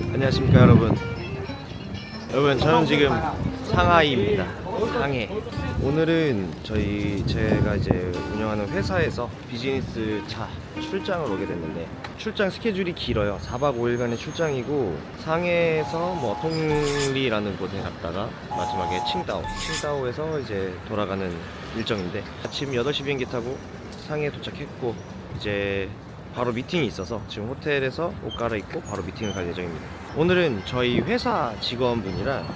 안녕하십니까 여러분. 여러분 저는 지금 상하이입니다. 상해. 오늘은 저희 제가 이제 운영하는 회사에서 비즈니스 차 출장을 오게 됐는데 출장 스케줄이 길어요. 4박 5일간의 출장이고 상해에서 뭐 통리라는 곳에 갔다가 마지막에 칭다오. 칭다오에서 이제 돌아가는 일정인데 아침 8시 비행기 타고 상해에 도착했고 이제 바로 미팅이 있어서 지금 호텔에서 옷 갈아입고 바로 미팅을 갈 예정입니다. 오늘은 저희 회사 직원분이랑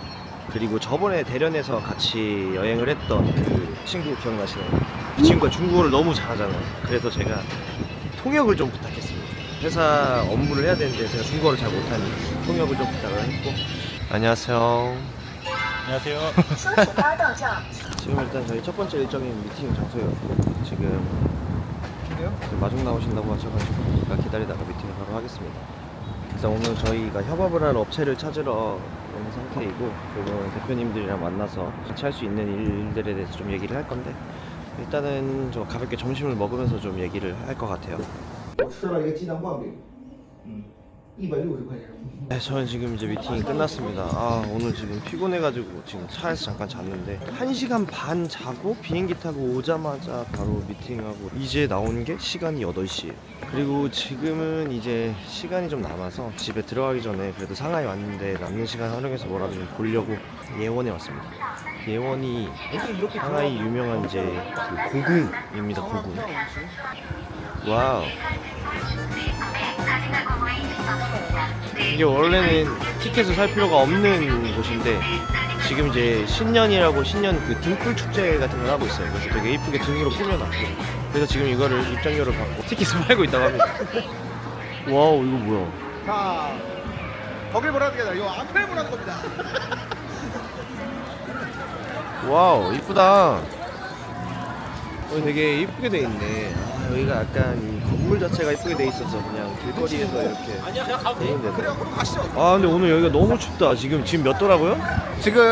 그리고 저번에 대련에서 같이 여행을 했던 그 친구 기억나시나요? 그 친구가 중국어를 너무 잘하잖아요. 그래서 제가 통역을 좀 부탁했습니다. 회사 업무를 해야 되는데 제가 중국어를 잘 못하니 통역을 좀 부탁을 했고 안녕하세요. 안녕하세요. 지금 일단 저희 첫 번째 일정인 미팅 장소였고 지금 지금 마중 나오신다고 하셔가지고 잠깐 기다리다가 미팅을 바로 하겠습니다. 일단 오늘 저희가 협업을 할 업체를 찾으러 온 상태이고 그리고 대표님들이랑 만나서 같이 할 수 있는 일들에 대해서 좀 얘기를 할 건데 일단은 저 가볍게 점심을 먹으면서 좀 얘기를 할 것 같아요. 我吃了一个鸡蛋灌饼，嗯，一百六十块钱。 네, 저는 지금 이제 미팅이 끝났습니다. 아, 오늘 지금 피곤해가지고 지금 차에서 잠깐 잤는데 1시간 반 자고 비행기 타고 오자마자 바로 미팅하고 이제 나오는 게 시간이 8시예요. 그리고 지금은 이제 시간이 좀 남아서 집에 들어가기 전에 그래도 상하이 왔는데 남는 시간 활용해서 뭐라도 좀 보려고 예원에 왔습니다. 예원이 상하이 유명한 이제 그 고궁입니다, 고궁. 와우. 이게 원래는 티켓을 살 필요가 없는 곳인데 지금 이제 신년이라고 신년 그 등불 축제 같은 걸 하고 있어요. 그래서 되게 이쁘게 등으로 꾸며놨고 그래서 지금 이거를 입장료를 받고 티켓을 팔고 있다고 합니다. 와우 이거 뭐야? 자, 거길 보라는 게 아니라 요 앞에 보라는 겁니다. 와우 이쁘다. 여기 되게 이쁘게 돼 있네. 아, 여기가 약간 이 건물 자체가 이쁘게 돼 있어서 그냥 길거리에서 이렇게 아니야, 그냥 가도 돼. 그래요, 그럼 가시죠. 아 근데 오늘 여기가 너무 춥다. 지금 지금 몇 도라고요? 지금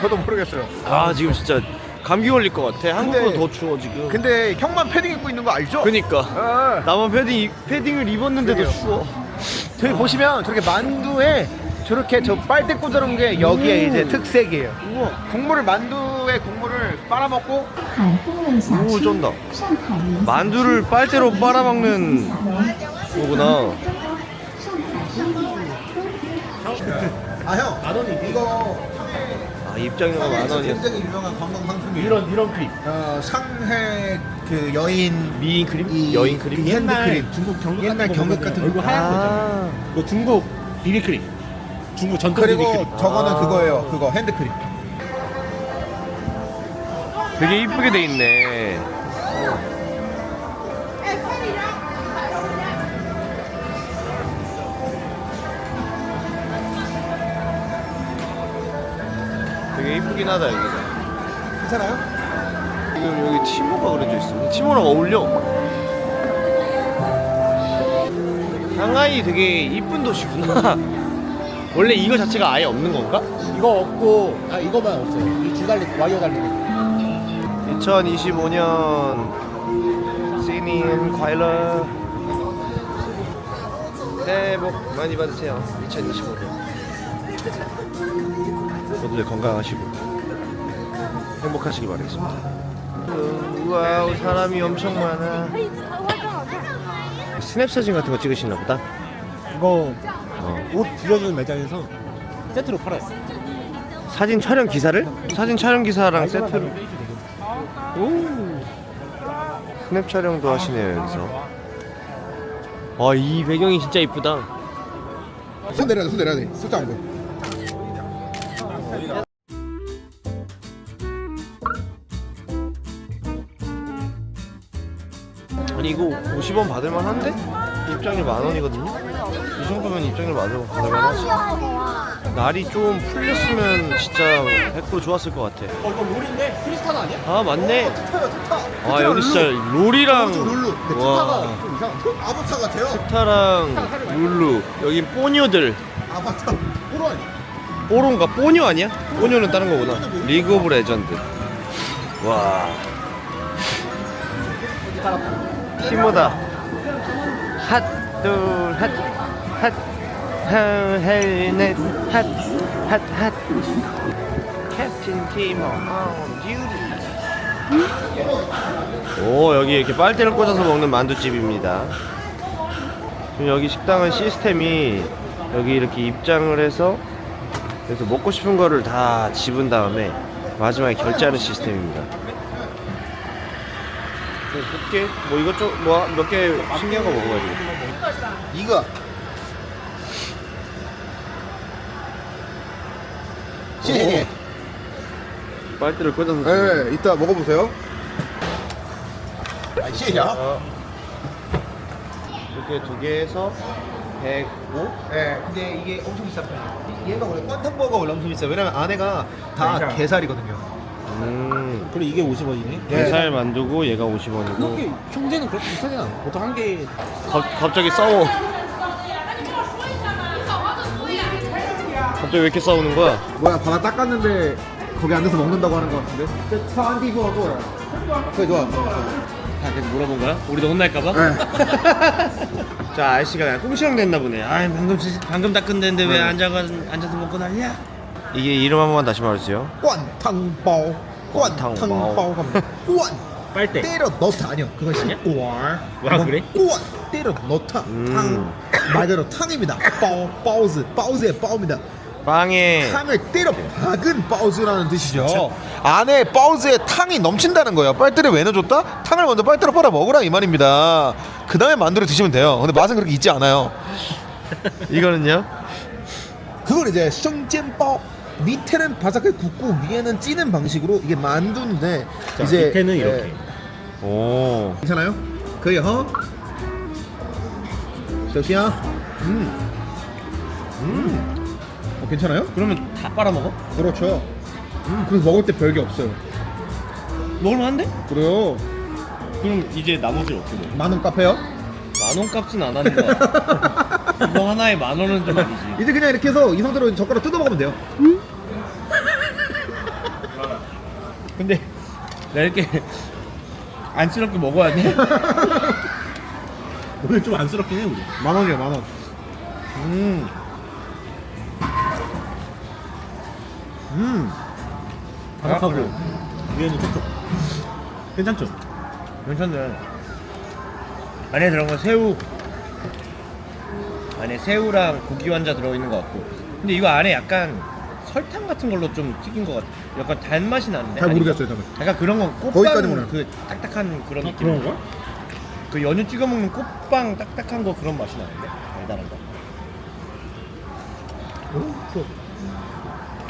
저도 모르겠어요. 아 지금 진짜 감기 걸릴 것 같아. 한국보다 더 추워 지금. 근데 형만 패딩 입고 있는 거 알죠? 그니까 아, 나만 패딩 입- 패딩을 입었는데도 그래요. 추워. 저기 보시면 저렇게 만두에 저렇게 저 빨대 꽂아놓은 게 여기에 음. 이제 특색이에요. 우와. 국물을 만두에 국물을 빨아먹고. 오 쩐다. 만두를 빨대로 빨아먹는 거구나. 아형. 만원이 이거 아 입장료가 만원이었어. 굉장히 유명한 관광 상품이 이런 이런 크림. 어, 상해 그 여인 미인 크림? 이- 여인 크림? 그 옛날 크림. 중국 경극 옛날 경극 같은 거. 얼굴 하얀 거잖아. 아. 그 중국 비비크림. 중국 전통 그리고 비비크림. 저거는 아. 그거예요. 그거 핸드크림. 되게 이쁘게 돼 있네. 되게 이쁘긴 하다 여기가. 괜찮아요? 지금 여기 티모가 그려져 있어. 티모랑 어울려. 상하이 되게 이쁜 도시구나. 원래 이거 자체가 아예 없는 건가? 이거 없고 아 이거만 없어요. 이 주 달리 와이어 달리는. 2025년 시닌 과일러. 새해 복 많이 받으세요. 2025년. 모두들 건강하시고 행복하시길 바라겠습니다. 우와 사람이 엄청 많아. 스냅 사진 같은 거 찍으시나 보다? 이거 어. 옷 빌려주는 매장에서 세트로 팔아요. 사진 촬영 기사를? 사진 촬영 기사랑 세트로 오 스냅 촬영도 하시네요 여기서 와 이 배경이 진짜 이쁘다 손 내려야 돼, 손 내려야 돼. 숫자 안 보여. 아니 이거 50원 받을만 한데? 입장료 만 원이거든요? 이 정도면 입장료 받을- 받을만 하지 날이 좀 풀렸으면 진짜 100% 좋았을 것 같아 어 이거 롤인데 크리스탈 아니야? 아 맞네 타요, 타. 아 여기 진짜 롤이랑 룰루. 근데 와 타가 좀 이상. 아바타 같아요. 스타랑 룰루 여긴 뽀뇨들 아바타. 호로 아니야? 뽀로인가? 뽀뇨 아니야? 뽀뇨는 다른 거구나. 리그 오브 레전드. 와. 티모다. 핫, 둘, 핫, 핫. 헬넷 핫 핫 핫. 캡틴 티머 온 듀티 오 여기 이렇게 빨대를 꽂아서 먹는 만두집입니다. 지금 여기 식당은 시스템이 여기 이렇게 입장을 해서 그래서 먹고 싶은 거를 다 집은 다음에 마지막에 결제하는 시스템입니다. 몇개? 뭐 이것저것 뭐 몇 개 신기한 거 먹어야지 一个。 찌개. 빨대를 꽂아서. 예, 네, 이따 먹어보세요. 아, 찌개야? 어. 이렇게 두 개에서 105. 네, 근데 이게 엄청 비싼 편이에요. 얘가 원래 꽝탕버거가 원래 엄청 비싸요. 왜냐면 안에가 다 그러니까. 게살이거든요. 음. 그리고 이게 50원이니? 게살 만두고 얘가 50원이고. 그렇게 형제는 그렇게 비싸지 않아. 보통 한 개. 갑, 갑자기 싸워. 갑자기 왜 이렇게 싸우는 거야? 뭐야, 바다 닦았는데 거기 앉아서 먹는다고 하는 것 같은데? 차한디 그거 좋아. 그게 좋아. 아 계속 물어본 거야? 우리도 혼날까봐? 네. 자 아저씨가 그냥 꽁시렁 됐나 보네 아 방금 방금 닦은데 왜 앉아가 앉아서 먹고 난리야? 이게 이름 한 번만 다시 말해주세요 灌汤包, 灌汤包하면 灌 빨대 때려 넣다 아니요 그건 식관 아, 그래? 灌 때려 넣다 음. 탕 말 그대로 탕입니다 包 包즈 包즈의 包입니다 빵에 탕을 때려 박은 파우즈라는 뜻이죠. 안에 파우즈에 탕이 넘친다는 거예요. 빨대를 왜 넣어줬다? 탕을 먼저 빨대로 빨아 먹으라 이 말입니다. 그 다음에 만두를 드시면 돼요. 근데 맛은 그렇게 있지 않아요. 이거는요? 그걸 이제 숑煎밥 밑에는 바삭하게 굽고 위에는 찌는 방식으로 이게 만두인데 자, 이제 밑에는 예, 이렇게. 오 괜찮아요? 그래요. 허? 조시야. 음. 음. 어, 괜찮아요? 그러면 다 빨아먹어? 그렇죠. 음, 그래서 먹을 때 별게 없어요. 먹을만한데? 그래요. 그럼 이제 나머지 어떻게 돼? 만원 카페요? 만원 값은 안 하는 거야 이거 하나에 만 원은 좀 아니지 이제 그냥 이렇게 해서 이 상태로 젓가락 뜯어 먹으면 돼요. 근데 나 이렇게 안쓰럽게 먹어야 돼? 오늘 좀 안쓰럽긴 해 우리 만 원이요, 만 원. 음. 음. 바삭하고 위에는 촉촉 괜찮죠? 괜찮네 안에 들어간 건 새우 안에 새우랑 고기 완자 들어있는 것 같고 근데 이거 안에 약간 설탕 같은 걸로 좀 튀긴 것 같아 약간 단맛이 나는데 잘? 모르겠어요, 저는. 약간 그런 건 거기까지 꽃빵 몰라요. 그 딱딱한 그런 아, 느낌 그런 거? 그 연유 찍어 먹는 꽃빵 딱딱한 거 그런 맛이 나는데 달달한 거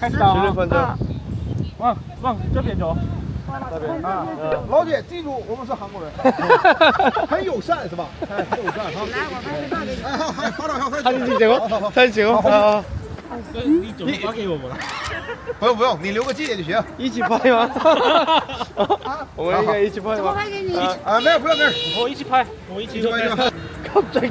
开始了反正往往这边走老姐，记住我们是韩国人，很友善是吧？哎，很友善哈。来，我拍个照给你。哎，好，好，好了，好， 사진 찍자고? 사진 찍어? 아, 你怎么发给我们了？不用不用，你留个纪念就行。 이치 파이 마 어머니가 이치 파이 我 마 拍给你。啊，没有，不用，没有。我一起拍我一起就拍拍 갑자기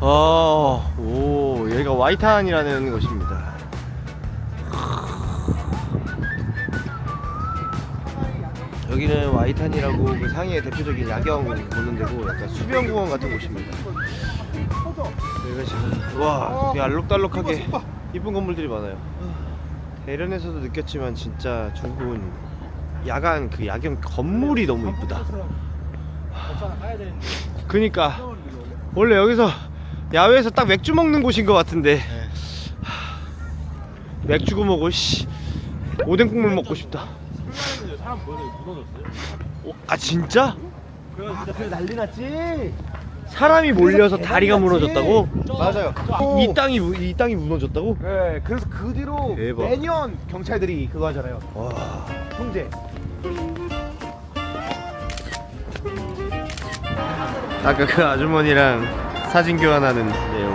아, 오, 여기가 와이탄이라는 곳입니다. 여기는 와이탄이라고 그 상해의 대표적인 야경 보는 데고 약간 수변공원 같은 곳입니다. 여기가 지금 와, 되게 알록달록하게 이쁜 건물들이 많아요. 대련에서도 느꼈지만 진짜 중국은 야간 그 야경 건물이 너무 이쁘다. 그니까 원래 여기서 야외에서 딱 맥주 먹는 곳인 것 같은데 하, 맥주고 뭐고 씨 오뎅 국물 먹고 싶다. 사람 보여서 무너졌어요. 어, 아 진짜? 그래 난리 났지. 사람이 몰려서 다리가 무너졌다고? 맞아요. 이 땅이 무- 이 땅이 무너졌다고? 네, 그래서 그 뒤로 대박. 매년 경찰들이 그거 하잖아요. 와. 통제. 아까 그 아주머니랑 사진 교환하는 이제